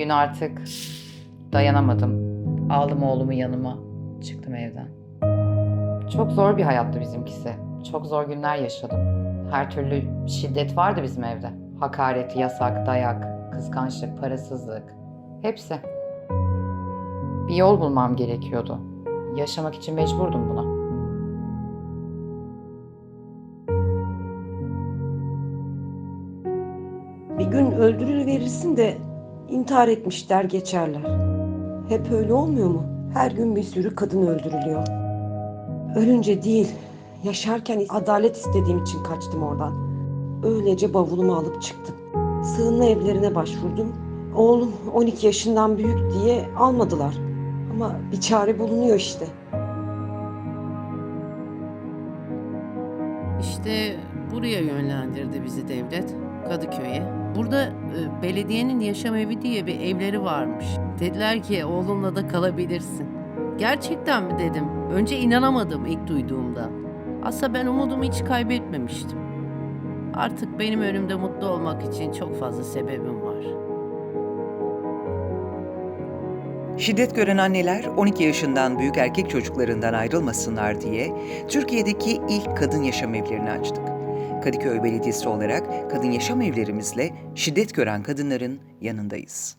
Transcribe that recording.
gün artık dayanamadım. Aldım oğlumu yanıma. Çıktım evden. Çok zor bir hayattı bizimkisi. Çok zor günler yaşadım. Her türlü şiddet vardı bizim evde. Hakaret, yasak, dayak, kıskançlık, parasızlık. Hepsi. Bir yol bulmam gerekiyordu. Yaşamak için mecburdum buna. Bir gün öldürülüverirsin de intihar etmiş der geçerler. Hep öyle olmuyor mu? Her gün bir sürü kadın öldürülüyor. Ölünce değil, yaşarken adalet istediğim için kaçtım oradan. Öylece bavulumu alıp çıktım. Sığınma evlerine başvurdum. Oğlum 12 yaşından büyük diye almadılar. Ama bir çare bulunuyor işte. İşte buraya yönlendirdi bizi devlet, Kadıköy'e. Burada e, belediyenin yaşam evi diye bir evleri varmış. Dediler ki oğlunla da kalabilirsin. Gerçekten mi dedim. Önce inanamadım ilk duyduğumda. Aslında ben umudumu hiç kaybetmemiştim. Artık benim önümde mutlu olmak için çok fazla sebebim var. Şiddet gören anneler 12 yaşından büyük erkek çocuklarından ayrılmasınlar diye Türkiye'deki ilk kadın yaşam evlerini açtık. Kadıköy Belediyesi olarak kadın yaşam evlerimizle şiddet gören kadınların yanındayız.